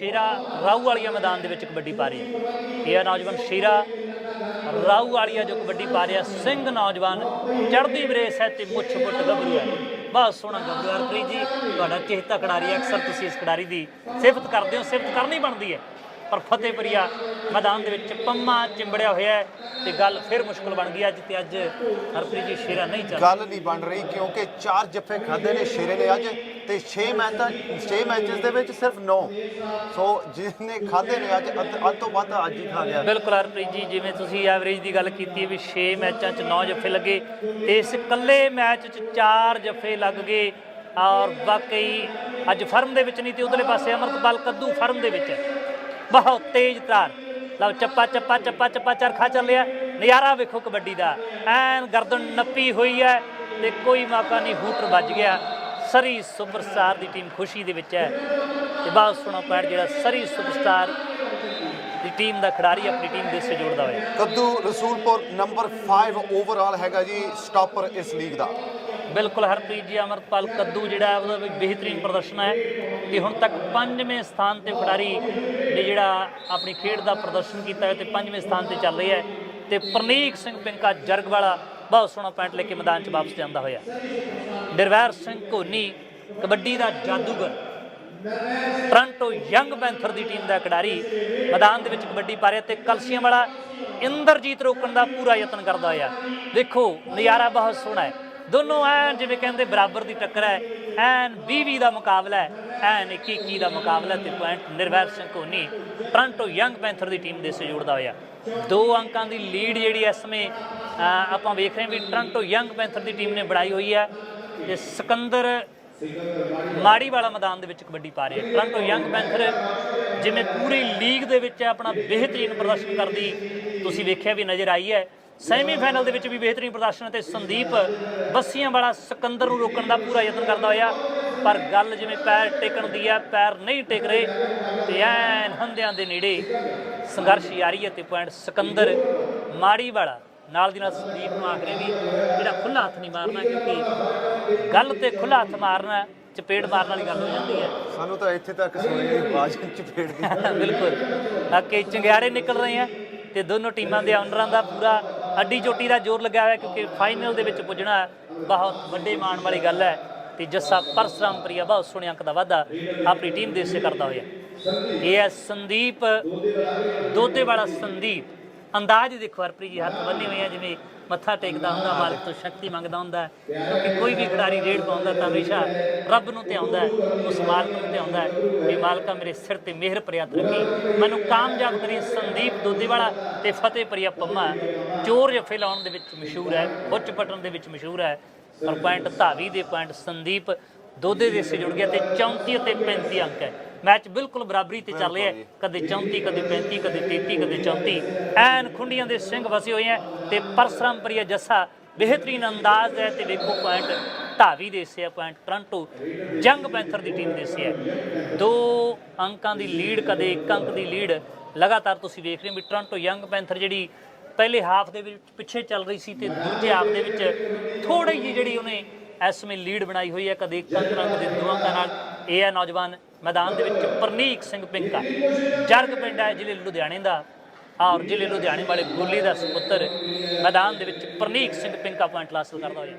ਸ਼ੇਰਾ ਰਾਊ ਵਾਲੀਆ ਮੈਦਾਨ ਦੇ ਵਿੱਚ ਕਬੱਡੀ ਪਾ ਰਹੀ ਹੈ। ਇਹ ਆ ਨੌਜਵਾਨ ਸ਼ੇਰਾ ਰਾਊ ਵਾਲੀਆ ਜੋ ਕਬੱਡੀ ਪਾ ਰਿਹਾ, ਸਿੰਘ ਨੌਜਵਾਨ ਚੜ੍ਹਦੀ ਬਰੇਸ ਹੈ ਤੇ ਮੁੱਛ ਪੁੱਟ ਗੱਭਰੂ ਹੈ। ਬਹੁਤ ਸੋਹਣਾ ਗੱਭਰੂ ਹਰਪ੍ਰੀਤ ਜੀ, ਤੁਹਾਡਾ ਚਿਹਤਾ ਖਿਡਾਰੀ ਹੈ। ਅਕਸਰ ਤੁਸੀਂ ਇਸ ਖਿਡਾਰੀ ਦੀ ਸਿਫਤ ਕਰਦੇ ਹੋ। ਸਿਫਤ ਕਰਨੀ ਬਣਦੀ ਹੈ। ਪਰ ਫਤਿਹਪੁਰੀਆ ਮੈਦਾਨ ਦੇ ਵਿੱਚ ਪੰਮਾ ਚਿੰਬੜਿਆ ਹੋਇਆ ਹੈ ਤੇ ਗੱਲ ਫਿਰ ਮੁਸ਼ਕਲ ਬਣ ਗਈ ਅੱਜ ਤੇ ਅੱਜ ਹਰਪ੍ਰੀਤ ਜੀ ਸ਼ੇਰਾ ਨਹੀਂ ਚੱਲ ਗੱਲ ਨਹੀਂ ਬਣ ਰਹੀ ਕਿਉਂਕਿ ਚਾਰ ਜੱਫੇ ਖਾਦੇ ਨੇ ਸ਼ੇਰੇ ਨੇ ਅੱਜ ਤੇ 6 ਮੈਚ ਤਾਂ 6 ਮੈਚਸ ਦੇ ਵਿੱਚ ਸਿਰਫ 9 ਸੋ ਜਿਹਨੇ ਖਾਦੇ ਨੇ ਅੱਜ ਅੱਧ ਤੋਂ ਵੱਧ ਅੱਜ ਹੀ ਖਾ ਗਿਆ। ਬਿਲਕੁਲ ਹਰਪ੍ਰੀਤ ਜੀ ਜਿਵੇਂ ਤੁਸੀਂ ਐਵਰੇਜ ਦੀ ਗੱਲ ਕੀਤੀ ਵੀ 6 ਮੈਚਾਂ 'ਚ 9 ਜੱਫੇ ਲੱਗੇ ਤੇ ਇਸ ਇਕੱਲੇ ਮੈਚ 'ਚ 4 ਜੱਫੇ ਲੱਗ ਗਏ ਔਰ ਵਾਕਈ ਅੱਜ ਫਰਮ ਦੇ ਵਿੱਚ ਨਹੀਂ ਤੇ ਉਧਰਲੇ ਪਾਸੇ ਅਮਰਤਪਾਲ ਕੱਦੂ ਫਰਮ ਦੇ ਵਿੱਚ। ਹੈ ਬਹੁਤ ਤੇਜ਼ ਤਾਰ। ਲਓ, ਚੱਪਾ ਚੱਪਾ ਚੱਪਾ ਚੱਪਾ ਚਰਖਾ ਚੱਲਿਆ ਨਜ਼ਾਰਾ ਵੇਖੋ ਕਬੱਡੀ ਦਾ। ਐਨ ਗਰਦਨ ਨੱਪੀ ਹੋਈ ਹੈ ਤੇ ਕੋਈ ਮੌਕਾ ਨਹੀਂ, ਹੂਟਰ ਵੱਜ ਗਿਆ। ਸਰੀ ਸੁਪਰਸਟਾਰ ਦੀ ਟੀਮ ਖੁਸ਼ੀ ਦੇ ਵਿੱਚ ਹੈ। ਤੇ ਬਹੁਤ ਸੋਹਣਾ ਪੈਰ ਜਿਹੜਾ ਸਰੀ ਸੁਪਰਸਟਾਰ ਦੀ ਟੀਮ ਦਾ ਖਿਡਾਰੀ ਆਪਣੀ ਟੀਮ ਦੇ ਸੇ ਜੋੜਦਾ ਹੋਇਆ। ਕੱਦੂ ਰਸੂਲਪੁਰ ਨੰਬਰ 5 ਓਵਰਆਲ ਹੈਗਾ ਜੀ ਸਟਾਪਰ ਇਸ ਲੀਗ ਦਾ। ਬਿਲਕੁਲ ਹਰਪ੍ਰੀਤ ਜੀ, ਅਮਰਪਾਲ ਕੱਦੂ ਜਿਹੜਾ ਉਹਦਾ ਵੀ ਬਿਹਤਰੀਨ ਪ੍ਰਦਰਸ਼ਨ ਹੈ। ਤੇ ਹੁਣ ਤੱਕ ਪੰਜਵੇਂ ਸਥਾਨ ਤੇ ਖਿਡਾਰੀ ਨੇ ਜਿਹੜਾ ਆਪਣੀ ਖੇਡ ਦਾ ਪ੍ਰਦਰਸ਼ਨ ਕੀਤਾ ਹੈ ਤੇ ਪੰਜਵੇਂ ਸਥਾਨ ਤੇ ਚੱਲ ਰਿਹਾ ਹੈ। ਤੇ ਪ੍ਰਨੀਕ ਸਿੰਘ ਪਿੰਕਾ ਜਰਗ ਵਾਲਾ ਬਹੁਤ ਸੋਹਣਾ ਪੁਆਇੰਟ ਲੈ ਕੇ ਮੈਦਾਨ 'ਚ ਵਾਪਸ ਜਾਂਦਾ ਹੋਇਆ। ਨਿਰਵੈਰ ਸਿੰਘ ਧੋਨੀ ਕਬੱਡੀ ਦਾ ਜਾਦੂਗਰ। ਟ੍ਰਾਂਟੋ ਯੰਗ ਪੈਂਥਰ ਦੀ ਟੀਮ ਦਾ ਖਿਡਾਰੀ ਮੈਦਾਨ ਦੇ ਵਿੱਚ ਕਬੱਡੀ ਪਾ ਰਿਹਾ ਤੇ ਕਲਸੀਆਂ ਵਾਲਾ ਇੰਦਰਜੀਤ ਰੋਕਣ ਦਾ ਪੂਰਾ ਯਤਨ ਕਰਦਾ ਹੋਇਆ। ਦੇਖੋ, ਨਜ਼ਾਰਾ ਬਹੁਤ ਸੋਹਣਾ ਹੈ। ਦੋਨੋਂ ਐਨ ਜਿਵੇਂ ਕਹਿੰਦੇ ਬਰਾਬਰ ਦੀ ਟੱਕਰ ਹੈ, ਐਨ 20 ਦਾ ਮੁਕਾਬਲਾ ਹੈ, ਐਨ 21 ਦਾ ਮੁਕਾਬਲਾ ਤੇ point Nirvair Singh Dhoni Toronto young panther ਦੀ ਟੀਮ ਦੇ ਸੇ ਜੋੜਦਾ ਹੋਇਆ। ਦੋ ਅੰਕਾਂ ਦੀ ਲੀਡ ਜਿਹੜੀ ਇਸ ਸਮੇਂ ਆਪਾਂ ਵੇਖ ਰਹੇ ਹਾਂ ਵੀ ਟ੍ਰਾਂਟੋ ਯੰਗ ਪੈਂਥਰ ਦੀ ਟੀਮ ਨੇ ਬਣਾਈ ਹੋਈ ਹੈ ਤੇ ਸਿਕੰਦਰ ਮਾੜੀ ਵਾਲਾ ਮੈਦਾਨ ਦੇ ਵਿੱਚ ਕਬੱਡੀ ਪਾ ਰਿਹਾ ਟ੍ਰਾਂਟੋ ਯੰਗ ਪੈਂਥਰ ਜਿਵੇਂ ਪੂਰੀ ਲੀਗ ਦੇ ਵਿੱਚ ਆਪਣਾ ਬਿਹਤਰੀਨ ਪ੍ਰਦਰਸ਼ਨ ਕਰਦੀ, ਤੁਸੀਂ ਵੇਖਿਆ ਵੀ ਨਜ਼ਰ ਆਈ ਹੈ ਸੈਮੀਫਾਈਨਲ ਦੇ ਵਿੱਚ ਵੀ ਬਿਹਤਰੀਨ ਪ੍ਰਦਰਸ਼ਨ ਤੇ ਸੰਦੀਪ ਬੱਸੀਆਂ ਵਾਲਾ ਸਿਕੰਦਰ ਨੂੰ ਰੋਕਣ ਦਾ ਪੂਰਾ ਯਤਨ ਕਰਦਾ ਹੋਇਆ। ਪਰ ਗੱਲ ਜਿਵੇਂ ਪੈਰ ਟੇਕਣ ਦੀ ਹੈ ਪੈਰ ਨਹੀਂ ਟੇਕ ਰਹੇ ਤੇ ਐਨ ਹੰਦਿਆਂ ਦੇ ਨੇੜੇ ਸੰਘਰਸ਼ ਜਾਰੀ ਹੈ ਤੇ ਪੁਆਇੰਟ ਸਿਕੰਦਰ ਮਾੜੀ ਵਾਲਾ ਨਾਲ ਦੀ ਨਾਲ ਸੰਦੀਪ ਨੂੰ ਆਖਰੇ ਵੀ ਜਿਹੜਾ ਖੁੱਲਾ ਹੱਥ ਨਹੀਂ ਮਾਰਨਾ ਕਿਉਂਕਿ ਗੱਲ ਤੇ ਖੁੱਲਾ ਹੱਥ ਮਾਰਨਾ ਚਪੇੜ ਮਾਰਨ ਵਾਲੀ ਗੱਲ ਹੋ ਜਾਂਦੀ ਹੈ। ਸਾਨੂੰ ਤਾਂ ਇੱਥੇ ਤੱਕ ਸੁਣੀ ਦੀ ਆਵਾਜ਼ ਚਪੇੜ ਦੀ। ਬਿਲਕੁਲ। ਅੱਗੇ ਚੰਗਿਆੜੇ ਨਿਕਲ ਰਹੇ ਆ ਤੇ ਦੋਨੋਂ ਟੀਮਾਂ ਦੇ ਆਨਰਾਂ ਦਾ ਪੂਰਾ ਅੱਡੀ ਚੋਟੀ ਦਾ ਜ਼ੋਰ ਲੱਗਿਆ ਹੋਇਆ ਕਿਉਂਕਿ ਫਾਈਨਲ ਦੇ ਵਿੱਚ ਪੁੱਜਣਾ ਬਹੁਤ ਵੱਡੇ ਮਾਣ ਵਾਲੀ ਗੱਲ ਹੈ ਤੇ ਜੱਸਾ ਪਰਸਰਾਮ ਪ੍ਰਿਆ ਬਹੁਤ ਸੋਹਣੇ ਅੰਕ ਦਾ ਵਾਧਾ ਆਪਣੀ ਟੀਮ ਦੇ ਹਿੱਸੇ ਕਰਦਾ ਹੋਇਆ। ਇਹ ਹੈ ਸੰਦੀਪ ਦੋਦੇ ਵਾਲਾ ਸੰਦੀਪ। ਅੰਦਾਜ਼ ਦੇਖੋ ਹਰਪ੍ਰੀਤ ਜੀ, ਹੱਥ ਬੰਨੇ ਹੋਏ ਆ, ਜਿਵੇਂ ਮੱਥਾ ਟੇਕਦਾ ਹੁੰਦਾ, ਮਾਲਕ ਤੋਂ ਸ਼ਕਤੀ ਮੰਗਦਾ ਹੁੰਦਾ ਕਿਉਂਕਿ ਕੋਈ ਵੀ ਖਿਡਾਰੀ ਰੇਡ ਪਾਉਂਦਾ ਤਾਂ ਹਮੇਸ਼ਾ ਰੱਬ ਨੂੰ ਧਿਆਉਂਦਾ ਉਸ ਮਾਲਕ ਨੂੰ ਧਿਆਉਂਦਾ ਵੀ ਮਾਲਕਾ ਮੇਰੇ ਸਿਰ ਤੇ ਮਿਹਰ ਪ੍ਰਿਆਤ ਰੱਖੀ। ਮੈਨੂੰ ਕਾਮਯਾਬ ਕਰੀ ਸੰਦੀਪ ਦੋਦੇਵਾਲਾ ਤੇ ਫਤਿਹ ਪ੍ਰਿਆ ਪੰਮਾ। ਚੋਰ ਜੱਫੇ ਲਾਉਣ ਦੇ ਵਿੱਚ ਮਸ਼ਹੂਰ ਹੈ ਉੱਚ ਪਟਨ ਦੇ ਵਿੱਚ ਮਸ਼ਹੂਰ ਹੈ। ਪਰ ਪੁਆਇੰਟ ਧਾਵੀ ਦੇ ਪੁਆਇੰਟ ਸੰਦੀਪ ਦੋਦੇ ਦੇ ਸੇ ਜੁੜ ਗਿਆ ਤੇ 34 ਅਤੇ 35 ਅੰਕ ਹੈ। ਮੈਚ ਬਿਲਕੁਲ ਬਰਾਬਰੀ ਤੇ ਚੱਲ ਰਿਹਾ ਹੈ। ਕਦੇ 34 ਕਦੇ 35 ਕਦੇ 33 ਕਦੇ 34 ਐਨ ਖੁੰਡੀਆਂ ਦੇ ਸਿੰਘ ਵਸੇ ਹੋਏ ਹੈ ਤੇ ਪਰਸਰਮ ਪ੍ਰਿਆ ਜੱਸਾ ਬਿਹਤਰੀਨ ਅੰਦਾਜ਼ ਹੈ ਤੇ ਵੇਖੋ ਪੁਆਇੰਟ ਧਾਵੀ ਦੇ ਸੇ ਪੁਆਇੰਟ ਟ੍ਰਾਂਟੋ ਜੰਗ ਪੈਂਥਰ ਦੀ ਟੀਮ ਦੇ ਸੇ ਹੈ ਦੋ ਅੰਕਾਂ ਦੀ ਲੀਡ ਕਦੇ ਇੱਕ ਅੰਕ ਦੀ ਲੀਡ ਲਗਾਤਾਰ ਤੁਸੀਂ ਵੇਖ ਰਹੇ ਹੋ ਵੀ ਟ੍ਰਾਂਟੋ ਯੰਗ ਪੈਂਥਰ ਜਿਹੜੀ ਪਹਿਲੇ ਹਾਫ ਦੇ ਵਿੱਚ ਪਿੱਛੇ ਚੱਲ ਰਹੀ ਸੀ ਤੇ ਦੂਜੇ ਹਾਫ ਦੇ ਵਿੱਚ ਥੋੜੀ ਜਿਹੀ ਜਿਹੜੀ ਉਹਨੇ ਇਸ ਸਮੇਂ ਲੀਡ ਬਣਾਈ ਹੋਈ ਹੈ। ਕਦੇ ਇੱਕ ਅੰਕ ਕਦੇ ਦੋ ਅੰਕਾਂ ਨਾਲ। ਇਹ ਹੈ ਨੌਜਵਾਨ ਮੈਦਾਨ ਦੇ ਵਿੱਚ ਪ੍ਰਨੀਕ ਸਿੰਘ ਪਿੰਕਾ। ਜਰਗ ਪਿੰਡ ਹੈ ਜ਼ਿਲ੍ਹੇ ਲੁਧਿਆਣੇ ਦਾ ਔਰ ਜ਼ਿਲ੍ਹੇ ਲੁਧਿਆਣੇ ਵਾਲੇ ਗੋਲੀ ਦਾ ਸੁਪੁੱਤਰ ਮੈਦਾਨ ਦੇ ਵਿੱਚ ਪ੍ਰਨੀਕ ਸਿੰਘ ਪਿੰਕਾ ਪੁਆਇੰਟ ਹਾਸਲ ਕਰਦਾ ਹੋਇਆ।